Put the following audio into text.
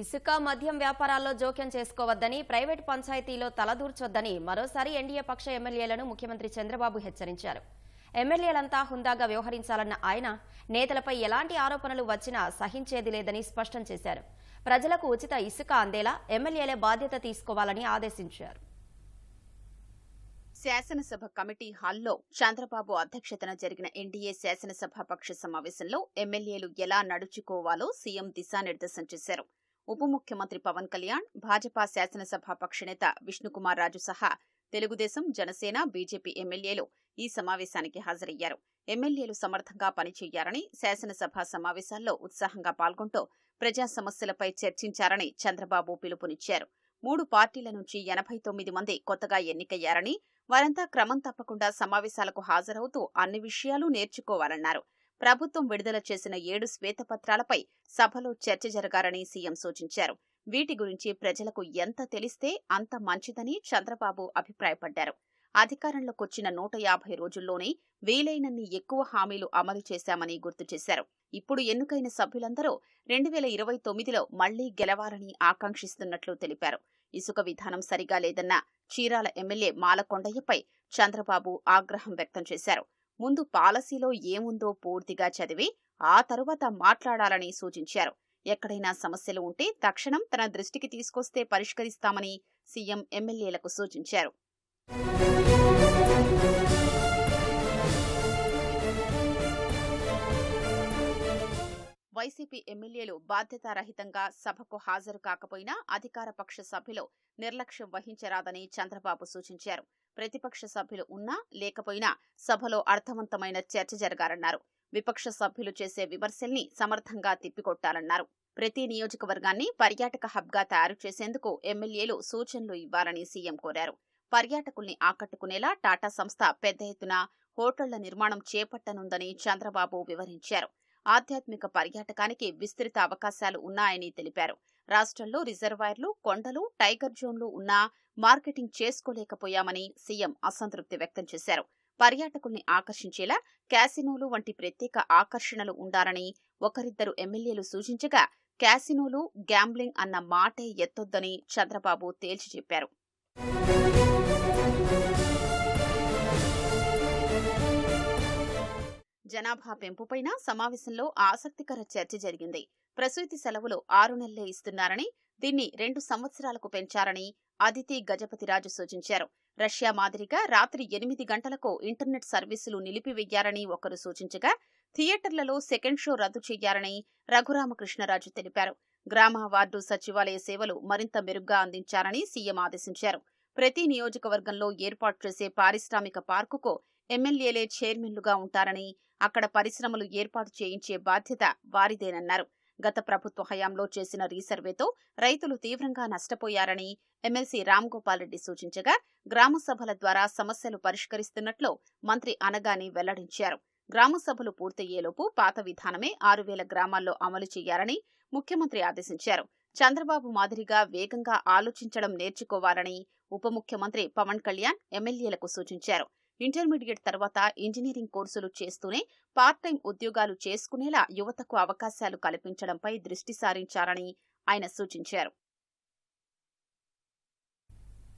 ఇసుక మద్యం వ్యాపారాల్లో జోక్యం చేసుకోవద్దని ప్రైవేట్ పంచాయతీలో తలదూర్చొద్దని మరోసారి ఎన్డీఏ పక్ష ఎమ్మెల్యేలను ముఖ్యమంత్రి చంద్రబాబు హెచ్చరించారు. ఎమ్మెల్యేలంతా హుందాగా వ్యవహరించాలన్న ఆయన నేతలపై ఎలాంటి ఆరోపణలు వచ్చినా సహించేది లేదని స్పష్టం చేశారు. ప్రజలకు ఉచిత ఇసుక అందేలా ఎమ్మెల్యేలే బాధ్యత తీసుకోవాలని ఆదేశించారు. శాసనసభ కమిటీ హాల్లో చంద్రబాబు అధ్యక్షతన జరిగిన ఎన్డీఏ శాసనసభ పక్ష సమావేశంలో ఎమ్మెల్యేలు ఎలా నడుచుకోవాలో సీఎం దిశానిర్దేశం చేశారు. ఉప ముఖ్యమంత్రి పవన్ కళ్యాణ్ భాజపా శాసనసభ పక్షనేత విష్ణుకుమార్ రాజు సహా తెలుగుదేశం జనసేన బీజేపీ ఎమ్మెల్యేలు ఈ సమావేశానికి హాజరయ్యారు. ఎమ్మెల్యేలు సమర్థంగా పనిచేయాలని శాసనసభ సమావేశాల్లో ఉత్సాహంగా పాల్గొంటూ ప్రజా సమస్యలపై చర్చించారని చంద్రబాబు పిలుపునిచ్చారు. మూడు పార్టీల నుంచి ఎనభై తొమ్మిది మంది కొత్తగా ఎన్నికయ్యారని వారంతా క్రమం తప్పకుండా సమావేశాలకు హాజరవుతూ అన్ని విషయాలు నేర్చుకోవాలన్నారు. ప్రభుత్వం విడుదల చేసిన ఏడు శ్వేతపత్రాలపై సభలో చర్చ జరగాలని సీఎం సూచించారు. వీటి గురించి ప్రజలకు ఎంత తెలిస్తే అంత మంచిదని చంద్రబాబు అభిప్రాయపడ్డారు. అధికారంలోకొచ్చిన నూట యాభై రోజుల్లోనే వీలైనన్ని ఎక్కువ హామీలు అమలు చేశామని గుర్తు చేశారు. ఇప్పుడు ఎన్నికైన సభ్యులందరూ రెండు వేల ఇరవై తొమ్మిదిలో మళ్ళీ గెలవాలని ఆకాంక్షిస్తున్నట్లు తెలిపారు. ఇసుక విధానం సరిగా లేదన్న చీరాల ఎమ్మెల్యే మాలకొండయ్యపై చంద్రబాబు ఆగ్రహం వ్యక్తం చేశారు. ముందు పాలసీలో ఏముందో పూర్తిగా చదివి ఆ తరువాత మాట్లాడాలని సూచించారు. ఎక్కడైనా సమస్యలు ఉంటే తక్షణం తన దృష్టికి తీసుకొస్తే పరిష్కరిస్తామని సీఎం ఎమ్మెల్యేలకు సూచించారు. వైసీపీ ఎమ్మెల్యేలు బాధ్యతారహితంగా సభకు హాజరు కాకపోయినా అధికార పక్ష సభ్యులు నిర్లక్ష్యం వహించరాదని చంద్రబాబు సూచించారు. ప్రతిపక్ష సభ్యులు ఉన్నా లేకపోయినా సభలో అర్థవంతమైన చర్చ జరగాలన్నారు విపక్ష సభ్యులు చేసే విమర్శల్ని సమర్థంగా తిప్పికొట్టాలన్నారు. ప్రతి నియోజకవర్గాన్ని పర్యాటక హబ్గా తయారు చేసేందుకు ఎమ్మెల్యేలు సూచనలు ఇవ్వాలని సీఎం కోరారు. పర్యాటకుల్ని ఆకట్టుకునేలా టాటా సంస్థ పెద్ద ఎత్తున హోటళ్ళ నిర్మాణం చేపట్టనుందని చంద్రబాబు వివరించారు. ఆధ్యాత్మిక పర్యాటకానికి విస్తృత అవకాశాలు ఉన్నాయని తెలిపారు. రాష్ట్రంలో రిజర్వాయర్లు కొండలు టైగర్ జోన్లు ఉన్నా మార్కెటింగ్ చేసుకోలేకపోయామని సీఎం అసంతృప్తి వ్యక్తం చేశారు. పర్యాటకుల్ని ఆకర్షించేలా క్యాసినోలు వంటి ప్రత్యేక ఆకర్షణలు ఉండాలని ఒకరిద్దరు ఎమ్మెల్యేలు సూచించగా క్యాసినోలు గ్యాంబ్లింగ్ అన్న మాటే ఎత్తొద్దని చంద్రబాబు తేల్చి చెప్పారు. జనాభా పెంపుపైన సమావేశంలో ఆసక్తికర చర్చ జరిగింది. ప్రసూతి సెలవులు ఆరు నెలలే ఇస్తున్నారని దీన్ని రెండు సంవత్సరాలకు పెంచారని అదితి గజపతిరాజు సూచించారు. రష్యా మాదిరిగా రాత్రి ఎనిమిది గంటలకు ఇంటర్నెట్ సర్వీసులు నిలిపివెయ్యారని ఒకరు సూచించగా థియేటర్లలో సెకండ్ షో రద్దు చేయారని రఘురామకృష్ణరాజు తెలిపారు. గ్రామ వార్డు సచివాలయ సేవలు మరింత మెరుగ్గా అందించారని సీఎం ఆదేశించారు. ప్రతి నియోజకవర్గంలో ఏర్పాటు చేసే పారిశ్రామిక పార్కుకు ఎమ్మెల్యేలే చైర్మన్లుగా ఉంటారని అక్కడ పరిశ్రమలు ఏర్పాటు చేయించే బాధ్యత వారిదేనన్నారు. గత ప్రభుత్వ హయాంలో చేసిన రీసర్వేతో రైతులు తీవ్రంగా నష్టపోయారని ఎమ్మెల్సీ రామ్ గోపాల్ రెడ్డి సూచించగా గ్రామ సభల ద్వారా సమస్యలు పరిష్కరిస్తున్నట్లు మంత్రి అనగాని వెల్లడించారు. గ్రామ సభలు పూర్తయ్యేలోపు పాత విధానమే ఆరు వేల గ్రామాల్లో అమలు చేయాలని ముఖ్యమంత్రి ఆదేశించారు. చంద్రబాబు మాదిరిగా వేగంగా ఆలోచించడం నేర్చుకోవాలని ఉప ముఖ్యమంత్రి పవన్ కళ్యాణ్ ఎమ్మెల్యేలకు సూచించారు. ఇంటర్మీడియట్ తర్వాత ఇంజనీరింగ్ కోర్సులు చేస్తూనే పార్ట్ టైం ఉద్యోగాలు చేసుకునేలా యువతకు అవకాశాలు కల్పించడంపై దృష్టి సారించాలని ఆయన సూచించారు.